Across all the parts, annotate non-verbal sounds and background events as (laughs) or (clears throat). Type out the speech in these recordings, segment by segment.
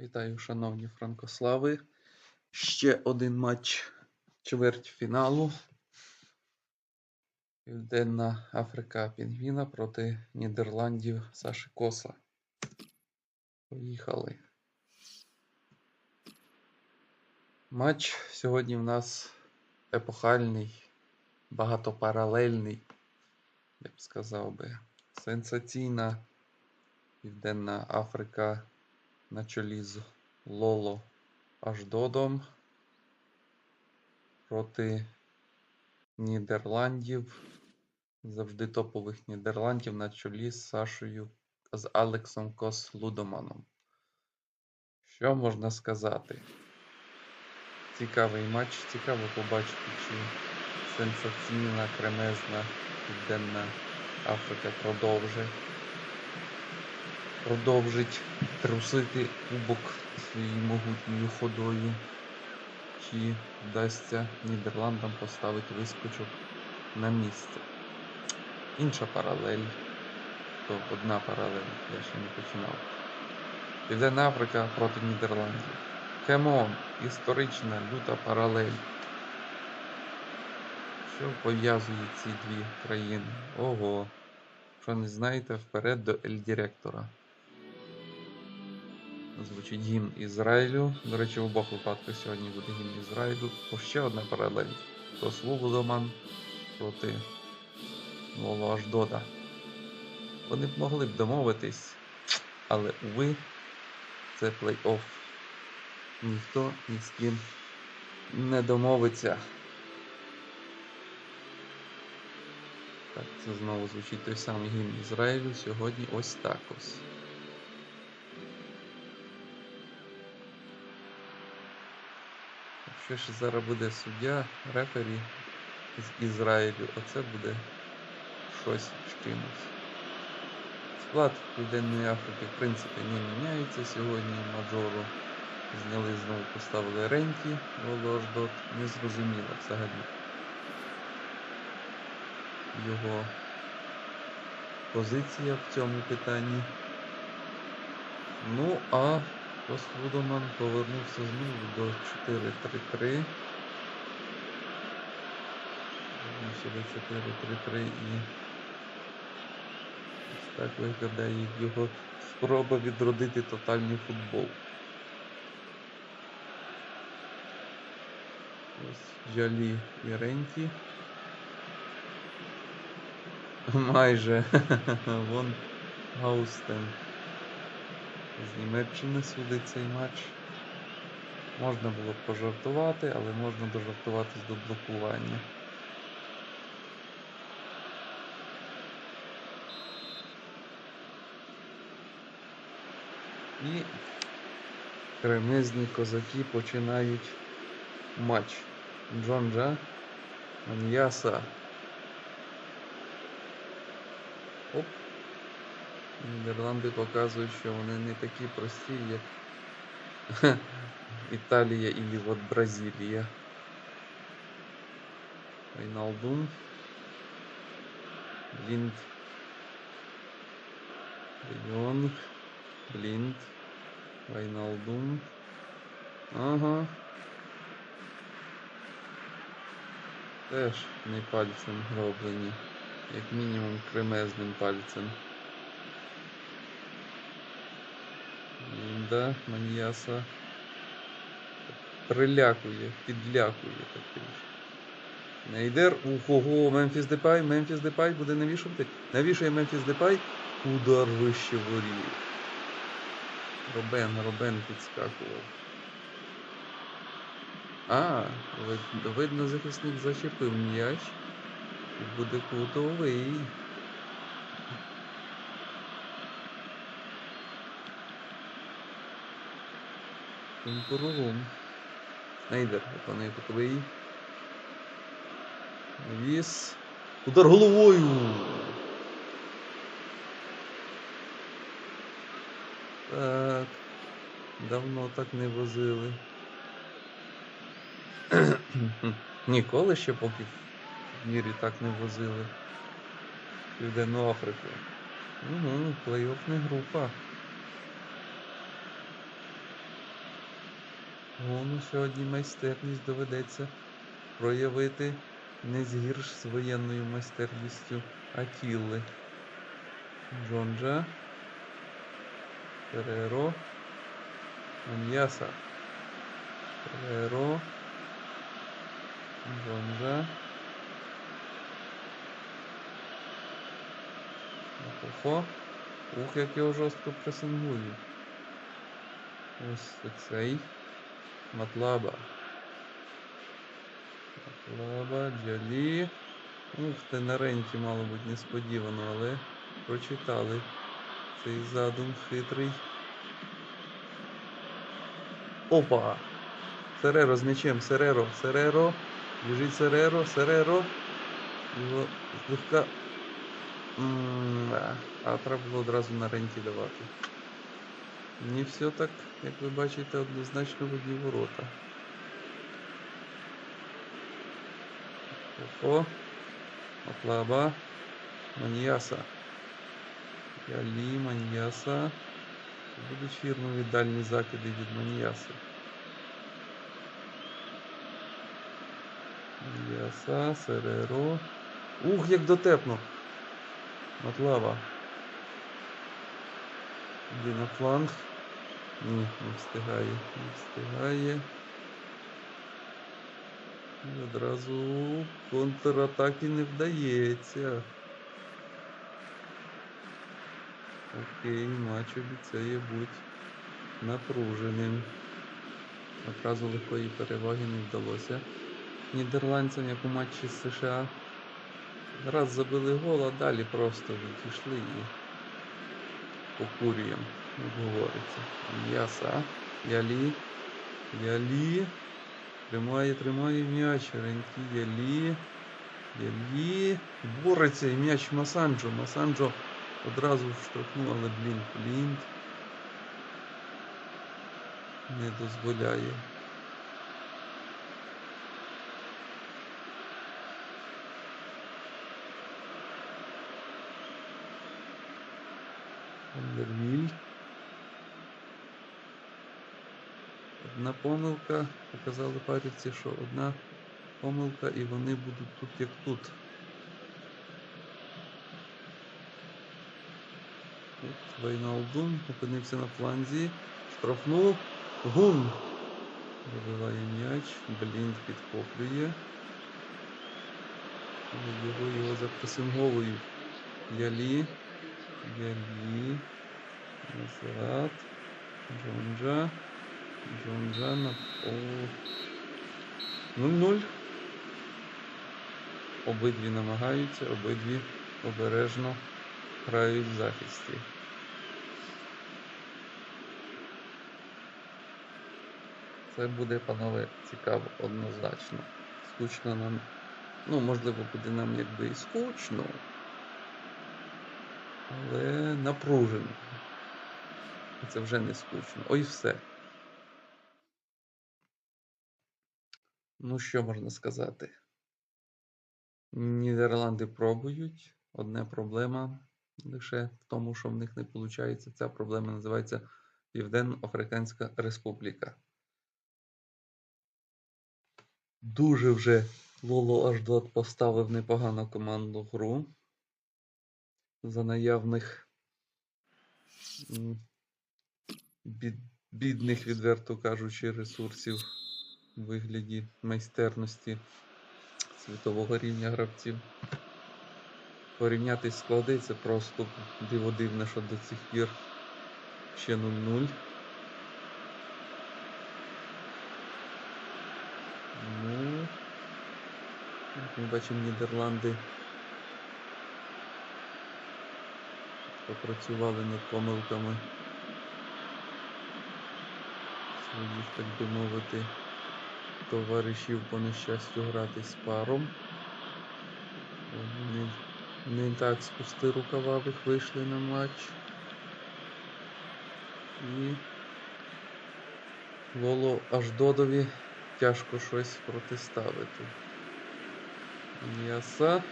Вітаю, шановні франкослави. Ще один матч чвертьфіналу. Південна Африка Пінгвіна проти Нідерландів Саші Коса. Поїхали. Матч сьогодні в нас епохальний, багатопаралельний, я б сказав би. Сенсаційна Південна Африка на чолі з Лоло Аждодом проти Нідерландів. Завжди топових Нідерландів на чолі з Сашою з Алексом Кос Лудоманом. Що можна сказати? Цікавий матч, цікаво побачити, чи сенсаційна кремезна Південна Африка продовжить продовжить трусити кубок своєю могутньою ходою, чи вдасться Нідерландам поставити вискочок на місце. Інша паралель, то одна паралель, я ще не починав. Південна Африка проти Нідерландів. Кемон, історична люта паралель. Що пов'язує ці дві країни? Ого. Що не знаєте, вперед до Ель-Директора. Звучить гімн Ізраїлю. До речі, в обох випадках сьогодні буде гімн Ізраїлю. О, ще одна паралель. То Слободоман проти Лоло Аждода. Вони б могли б домовитись, але уви, це плей-офф. Ніхто ні з ким не домовиться. Так, це знову звучить той самий гімн Ізраїлю. Сьогодні ось так ось. Якщо ще зараз буде суддя, рефері з Ізраїлю, оце буде щось з чимось. Склад Південної Африки, в принципі, не міняється сьогодні. Маджору зняли знову поставили Ренті. Не зрозуміло взагалі його позиція в цьому питанні. Ну, а Послудоман повернувся знову до 4-3-3. Повернувся до 4-3-3 і ось так виглядає його спроба відродити тотальний футбол. Ось Жалі і Ренті. Майже. (laughs) Вон Гаустен. З Німеччини судить цей матч. Можна було б пожартувати, але можна дожартуватись до блокування. І кремезні козаки починають матч. Джонджа, Маньяса. Оп. Нідерланди показують, що вони не такі прості, як (laughs) Італія і от Бразилія. Рейналдум. Блінд. Йонг. Блінд. Рейналдум. Ага. Теж не пальцем роблені. Як мінімум кремезним пальцем. Да, Маньяса. Прилякує, підлякує такий. Нейдер. Ого, Мемфіс Депай, Мемфіс Депай буде навішувати. Навішує Мемфіс Депай. Удар вище воріт. Робен, Робен підскакував. А, видно, захисник зачепив м'яч. І буде кутовий. Пумпурурум. Снайдер виконує кутовий. Віс. Удар головою. Так. Давно так не возили. (clears throat) Ніколи ще поки в мірі так не возили. Південну Африку. Угу, плей-офф не група. Гону сьогодні майстерність доведеться проявити не згірш з воєнною майстерністю Атілли. Джонджа. Фереро. Маньяса. Фереро. Джонджа. Охо. Ух, як його жорстко пресингують. Ось цей. Матлаба. Матлаба, Джалі. Ух ти, на ренті, мало бути, несподівано, але прочитали цей задум хитрий. Опа! Сереро з м'ячем, Сереро, Сереро. Біжить Сереро, Сереро. Його злегка. А треба було одразу на ренті давати. Не все так, як ви бачите, однозначно в одні ворота. Охо. Оплаба. Маньяса. Ялі, Маньяса. Будуть фірмові дальні закиди від Маньяси. Маньяса, Сереро. Ух, як дотепно. Матлава. Іди. Ні, не встигає. Не встигає. І одразу контратаки не вдається. Окей, матч обіцяє бути напруженим. Одразу легкої переваги не вдалося. Нідерландцям, як у матчі з США. Раз забили гол, а далі просто відійшли і покурюємо, як говориться. Яса. Ялі. Ялі. Тримає, тримає м'яч. Ренкі Ялі. Ялі. Бореться і м'яч Масанджо. Масанджо одразу штовхнув, але блін, Блінт не дозволяє. Вандервіль. Одна помилка. Показали парівці, що одна помилка і вони будуть тут як тут. Тут Вайналдум опинився на фланзі. Штрафнув. Гун. Вибиває м'яч. Блінк підхоплює. Його його запресинговують. Ялі. Ялі. Назад. Джонджа. Джонджа на пол. 0-0. Обидві намагаються, обидві обережно грають в захисті. Це буде, панове, цікаво однозначно. Скучно нам. Ну, можливо, буде нам якби і скучно. Але напружено. Це вже не скучно. Ой, все. Ну, що можна сказати? Нідерланди пробують. Одна проблема лише в тому, що в них не виходить. Ця проблема називається Південно-Африканська Республіка. Дуже вже Лоло Аждот поставив непогану командну гру за наявних бід- бідних, відверто кажучи, ресурсів у вигляді майстерності світового рівня гравців. Порівняти склади це просто диво дивне, що до цих пір ще 0-0. Ну, як ми бачимо, Нідерланди попрацювали над помилками своїх, так би мовити, товаришів по нещастю грати з паром. Вони не так спусти рукававих вийшли на матч. І Лоло Аждодові тяжко щось протиставити. М'яса.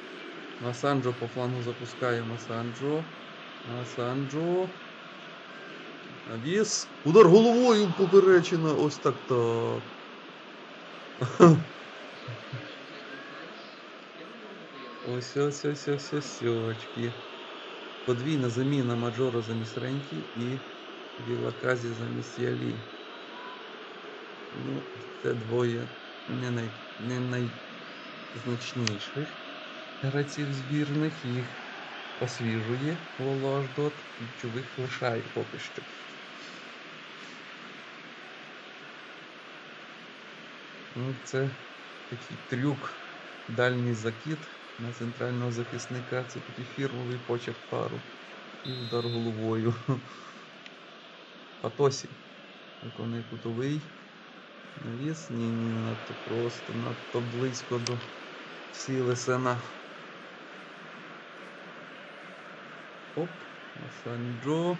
Масанджо по флангу запускає Масанджо. Масанджо. Навіс. Удар головою поперечина. Ось так так. Ось ось ось ось ось очки. Подвійна заміна Маджора замість Ренкі і Вілаказі замість Ялі. Ну, це двоє не, най, не найзначніших гравців збірних. Їх освіжує Волождот, ключових лишає поки що. Ну, це такий трюк, дальній закид на центрального захисника. Це такий фірмовий почерк пару. І удар головою. Патосі. Виконує кутовий. Навіс? Ні, ні, надто просто, надто близько до Сілесена. Оп, Масанджо.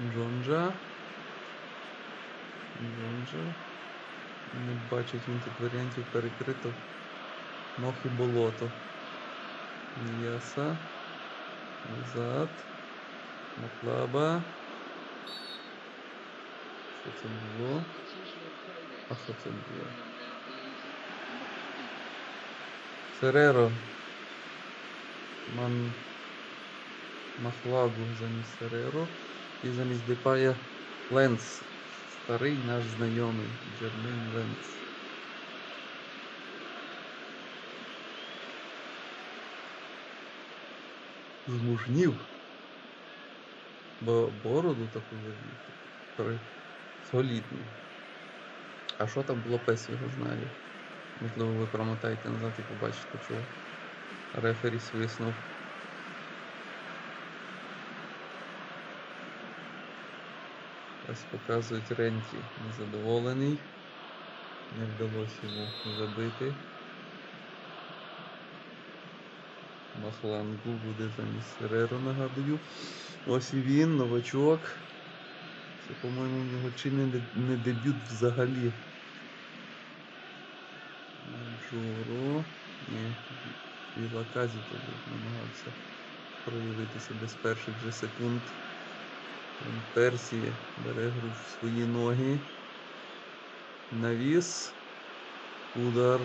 Джонджа. Джонджа. Не бачить він тут варіантів перекрито. Мох і болото. М'яса. Назад. Маклаба. Що це було? А що це було? Сереро. Ман... Махлагу замість Сереро. І замість Депая Ленс. Старий наш знайомий Джермен Ленс. Змужнів. Бо бороду таку видно. Солідну. А що там було пес його знає. Можливо, ви промотаєте назад і побачите, чого рефері свиснув. Ось показують Ренті незадоволений. Не вдалося йому забити. Махлангу буде замість Сереро, нагадую. Ось і він, новачок. Це, по-моєму, у нього чи не, не дебют взагалі. Джоро. Ні. Вілаказі тоді намагався проявити себе з перших же секунд. Вон Персія бере гру в свої ноги. Навіс. Удар.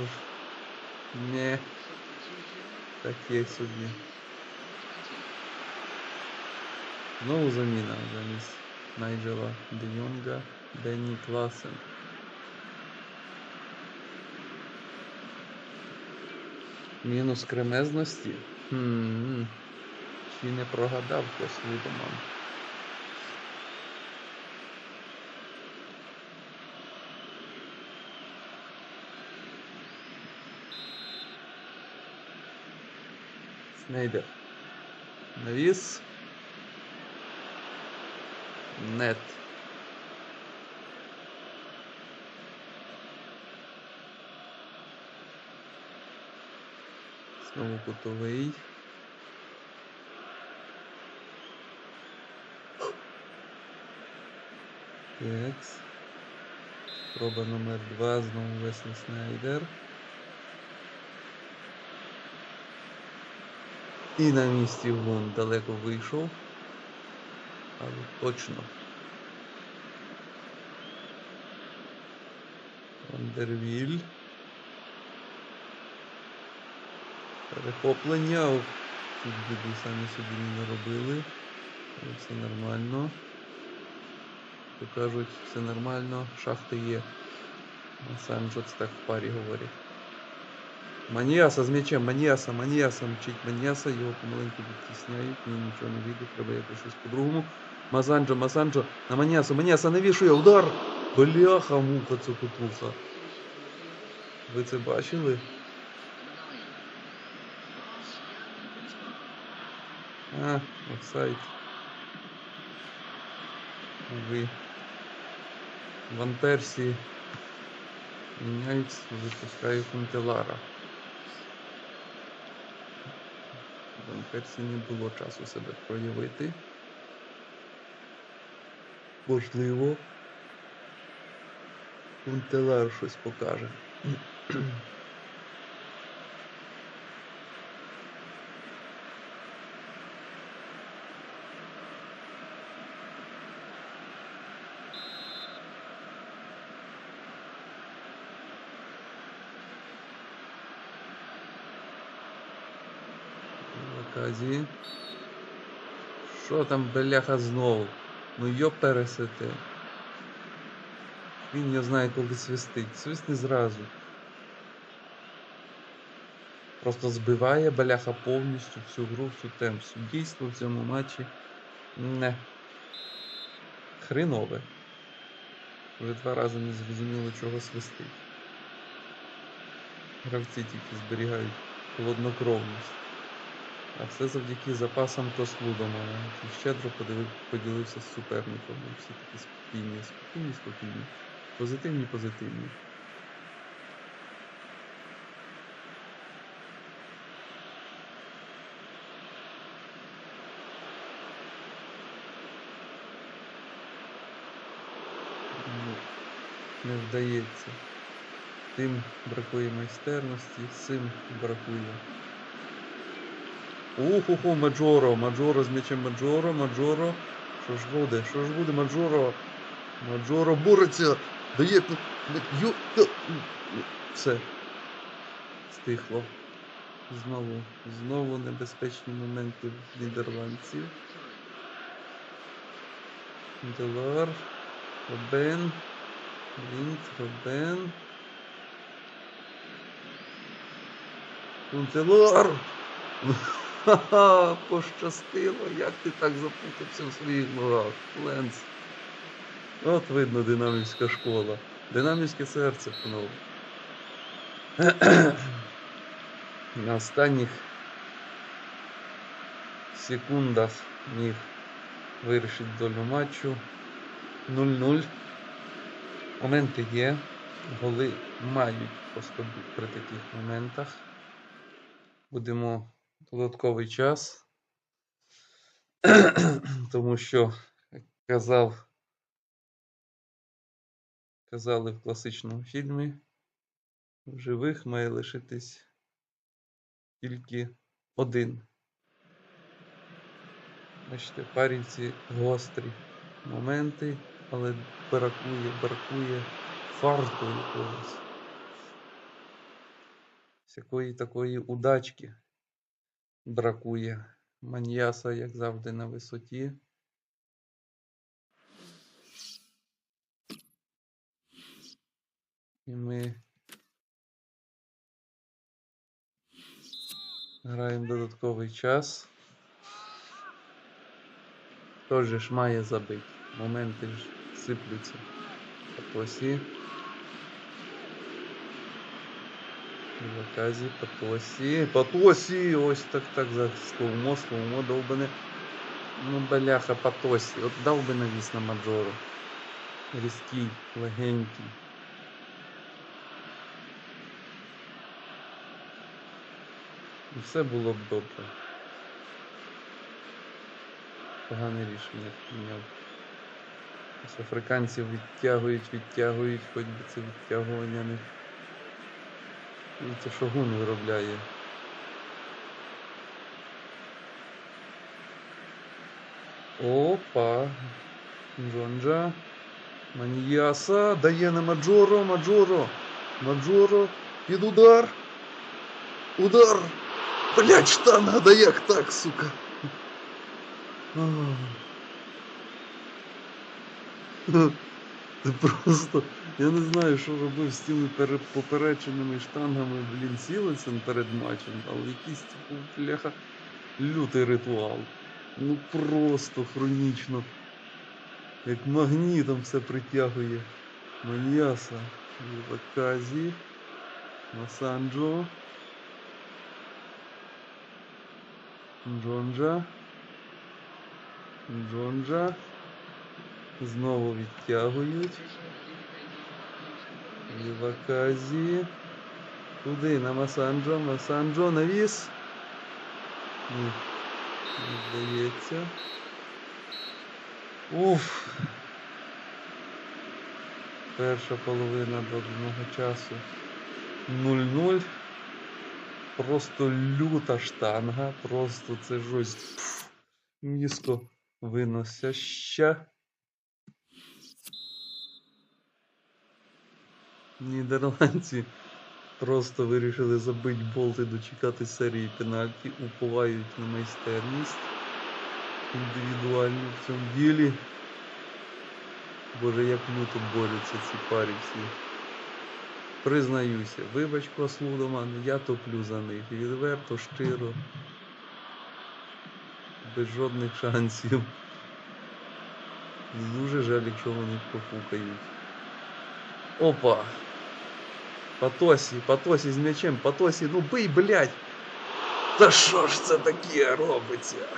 Не. Таке собі. Знову заміна замість Найджела Де Йонга Денні Класен. Мінус кремезності. Хм. Чи не прогадав хтось Лудоман? Снейдер. Навіс. Нет. Знову кутовий. Текс. Проба номер два. Знову Веслі Снайдер. І на місці вон далеко вийшов. Але точно. Вандервіль. Перехоплення. Тут біду самі собі не наробили. Все нормально. То кажуть, все нормально, шахти є. Сам Джоц так в парі говорить. Маніаса з м'ячем, Маніаса, Маніаса мчить Маніаса, його помаленьку відтісняють, мені нічого не вийде, треба якось щось по-другому. Мазанджо, Мазанджо, на Маніасу, Маніаса навішує, удар! Бляха, муха, цокотуха. Ви це бачили? А, офсайд. Ви. Ван Персі міняють, випускає Фунтелара. Ван Персі не було часу себе проявити. Можливо. Фунтелар щось покаже. Ваказі. Що там, бляха, знову? Ну йо пересете. Він не знає, коли свистить. Свисти зразу. Просто збиває бляха повністю всю гру, всю темп. Суддійство в цьому матчі не хренове. Вже два рази не зрозуміло, чого свистить. Гравці тільки зберігають холоднокровність. А все завдяки запасам Кослудома, який щедро поділився з суперником. Всі такі спокійні, спокійні, спокійні. Позитивні, позитивні. Ну, Не вдається. Тим бракує майстерності, цим бракує. Уху-ху, Маджоро, Маджоро з м'ячем Маджоро, Маджоро. Що ж буде? Що ж буде, Маджоро? Маджоро бореться! Дає. Все. Стихло. Знову, знову небезпечні моменти нідерландців. Делар. Робен. Лінт, Робен. Кунтелар! Ха-ха, пощастило, як ти так запутався в своїх ногах, Ленс. От видно динамівська школа. Динамівське серце пнув. (clears throat) На останніх секундах міг вирішити долю матчу. 0-0. Моменти є. Голи мають просто бути при таких моментах. Будемо додатковий час. (clears throat) Тому що, казав, казали в класичному фільмі, в живих має лишитись тільки один. Бачите, парівці гострі моменти, але бракує, бракує фарту якогось. Всякої такої удачки бракує. Маньяса, як завжди, на висоті. І ми граємо додатковий час. Хто же ж має забити? Моменти ж сиплються. Патосі. Заказі, Патосі. Патосі! Ось так так за словмо, словмо довбане. Ну, бляха, Патосі. От дав би навіс на Маджору. Різкий, легенький. І все було б добре. Погане рішення прийняв. Африканців відтягують, відтягують, хоч би це відтягування не. Дивіться, що гун виробляє. Опа. Джонджа. Маньяса. Дає на Маджоро. Маджоро. Маджоро. Під удар. Удар. Блять, штанга, да як так, сука. Ах. Це просто. Я не знаю, що робив з тими попереченими штангами, блін, Сілесен перед матчем, але якийсь типу, бляха, лютий ритуал. Ну просто хронічно. Як магнітом все притягує. Маньяса, Ваказі, Масанджо, Джонджа, Джонджа. Знову відтягують. І Ліваказі. Туди на Масанджо. Масанджо навіс. Ні. Не вдається. Уф. Перша половина доданого часу 0-0. Просто люта штанга. Просто це пф, низько виносяща. Нідерландці Просто вирішили забити болти, дочекати серії пенальті, уповають на майстерність індивідуальну в цьому ділі. Боже, як люто борються ці парі всі. Признаюся, вибач послуг до мене, я топлю за них. Відверто, щиро. Без жодних шансів. І Дуже жаль, якщо вони профукають. Опа! Патосі, Патосі з м'ячем, Патосі, ну бий, блядь! Та що ж це таке робиться?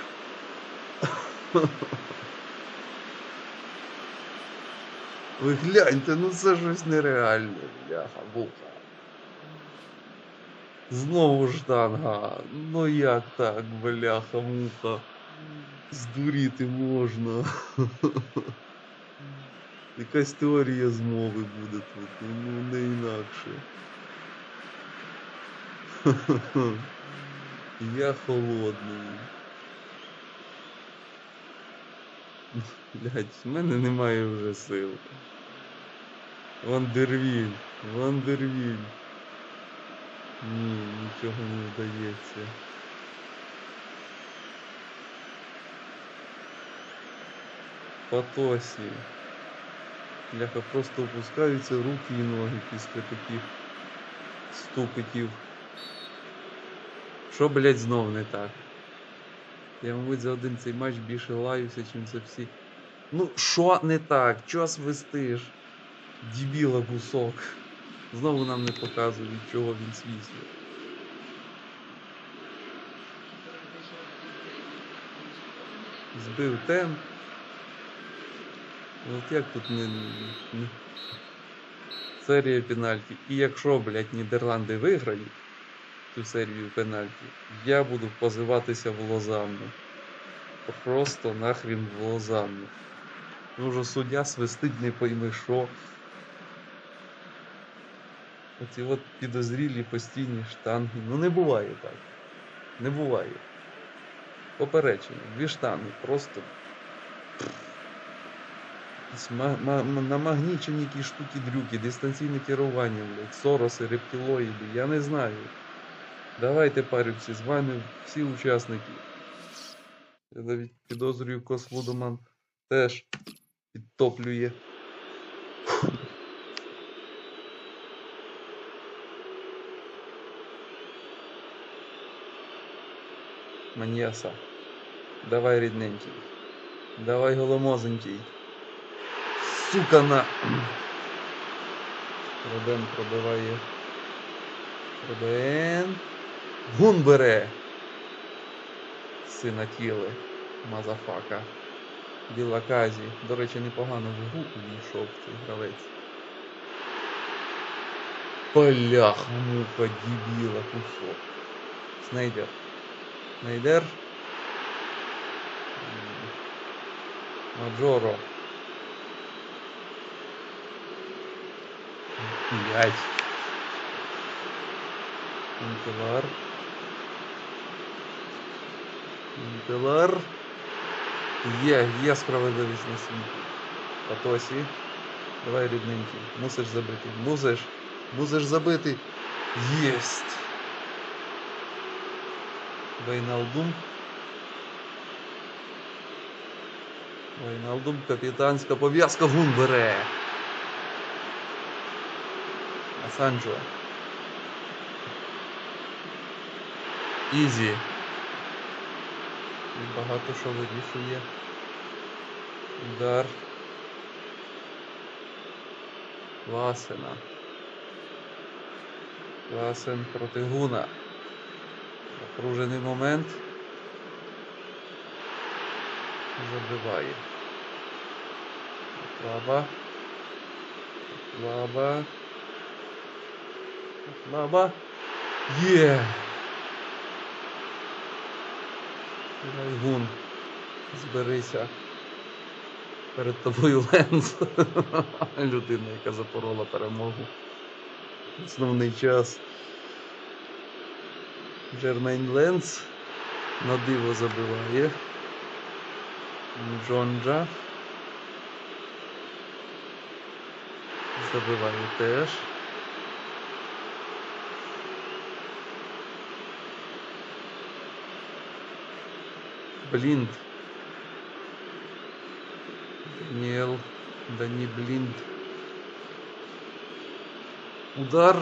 Ви гляньте, ну це щось нереальне, бляха, буха. Знову штанга. Ну як так, бляха, муха. Здуріти можна. (laughs) Якась теорія змови буде тут, ну не інакше. (laughs) Я холодний. Блять, в мене немає вже сил. Вандервіль, Вандервіль. Ні, нічого не вдається. Патосі. Бляха, просто опускаються руки і ноги після таких стукотів. Що, блядь, знов не так? Я, мабуть, за один цей матч більше лаюся, чим за всі. Ну, що не так? Чого свистиш? Дібіла кусок. Знову нам не показують, від чого він свісло. Збив темп. От як тут не, не... серія пенальті. І якщо, блядь, Нідерланди виграють цю серію пенальті, я буду позиватися в Лозанну. Просто нахрін в Лозанну. Ну вже суддя свистить не пойми що. Оці от підозрілі постійні штанги. Ну не буває так. Не буває. Попередження. Дві штанги. Просто. Намагнічені якісь штуки-дрюки, дистанційне керування, блядь, сороси, рептилоїди, я не знаю. Давайте парюся, з вами всі учасники. Я навіть підозрюю Кос Лудоман теж підтоплює. Маньяса. Давай, рідненький. Давай, голомозенький. Сука на. Роден пробиває. Роден. Гун бере. Сина тіли. Мазафака. Білаказі. До речі, непогано в гру увійшов цей гравець. Бляха, муха, дебіла, кусок. Снайдер. Снайдер. Маджоро. П'ять. Інтелар. Інтелар. Є, є справедливість на світі. Патосі. Давай, рідненький. Мусиш забити. Мусиш. Мусиш забити. Єсть. Вейналдум. Вейналдум, капітанська пов'язка гун бере. Асанджо. Ізі. Багато що вирішує. Удар. Ласена. Ласен проти Гуна. Напружений момент. Забиває. Лаба. Лаба. Лаба. Є. Давай, Зберися. Перед тобою Ленз. (laughs) Людина, яка запорола перемогу. Основний час. Джермейн Ленс на диво забиває. Джонджа. Забиває теж. Блінд. Даніел. Дані Блінд. Удар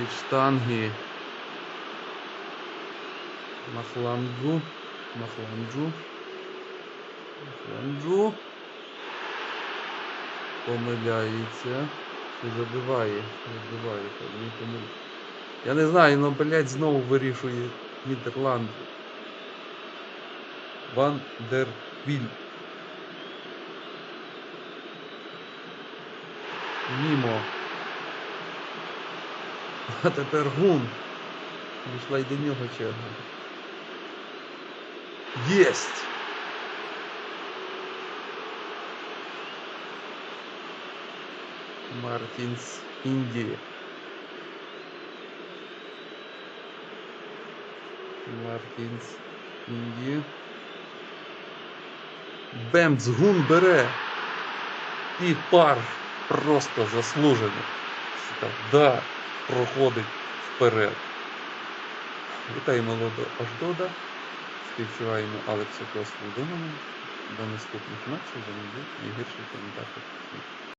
від штанги. На флангу. На фланджу. На фланджу. Помиляється. Чи забиває? Забиває. Я не знаю, но, блядь, знову вирішує Нідерланд. Ван дер Віль. Мімо. А тепер гун. Дійшла й до нього черга. Єсть! Мартінс Індія. Мартінс Індія. Бемц гун бере. І пар просто заслужений. Да, проходить вперед. Вітаємо Лодо Аждода. Співчуваємо Алексу Кослу Донану. До наступних матчів. До нових і коментарів.